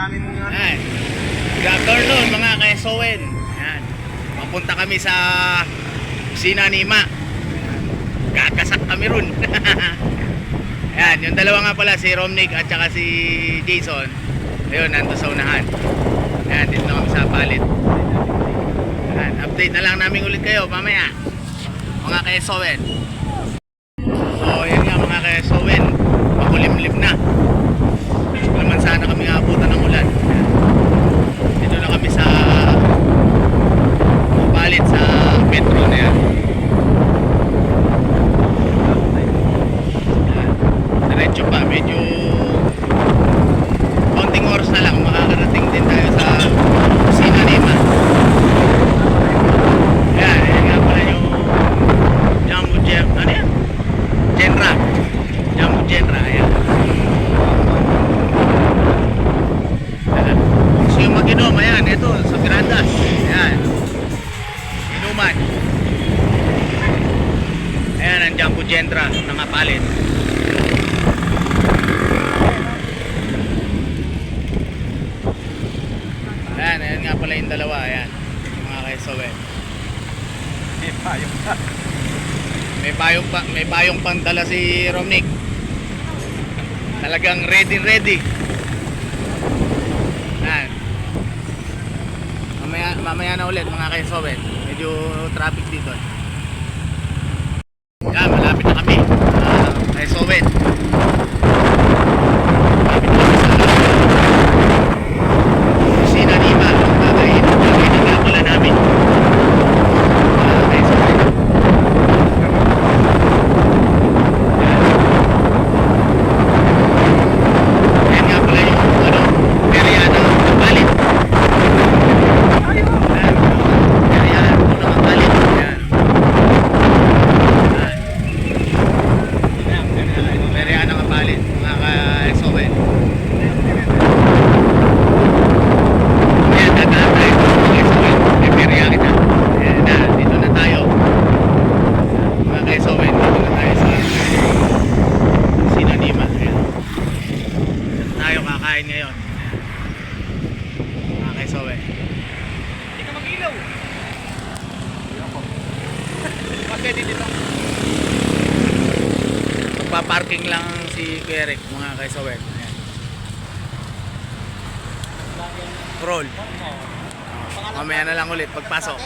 Ayan. Good afternoon mga ka-SON. Ayan. Papunta kami sa Sinanima. Kakasak kami ron. Ayan, yung dalawa nga pala, si Romnick at saka si Jason. Ayun, nando sa unahan. Ayan, dito na kami sa palit. Ayan, update na lang namin ulit kayo mamaya. Mga ka-SON. So, ayan nga mga ka-SON. Makulimlim na. Gusto naman sana kami abutan ng ulan. Dito na kami sa Balit sa metro na yan. Diretso pa, medyo konting oras na lang makakarating din tayo sa Sinanima. Yan, yan nga pala yung Jammu Jem, ano yan? Genra. Jammu Genra, ayan. Ayan. Gusto yung mag-inom, ayan, ito, sa Grandas. Ayan. Inuman. Ayan, ang Jumbo Gentra, nangapalit. Ayan, ayan nga pala yung dalawa, ayan. Yung mga kaisawen. May payong pa. May payong pa, may payong pang dala si Romnick. Talagang ready ready. Yan. Mamaya, mamaya na ulit mga kaisowen. Medyo traffic dito. Yan, malapit na kami. Uh, kaisowen. Malapit na kami sa Kusina Lima. Bagay, bagay na nga pala namin. Uh, kaisowen. Yan nga pala yung ano, area ng Kapalit. Ayan, area po ng Kapalit. Yan. Yan. Area ng Kapalit, mga ka-SON. Ayan, dadaan tayo mga ka-SON. May area kita. Ayan na, dito na tayo. Mga ka-SON, dito na tayo sa Sinanima. Ayan kakain ngayon. Mga kaisawe. Hindi ka mag-ilaw. Bakit dito? Magpa-parking lang si Kuya Eric, mga kaisawe. Ayan. Roll. Mamaya na lang ulit pagpasok.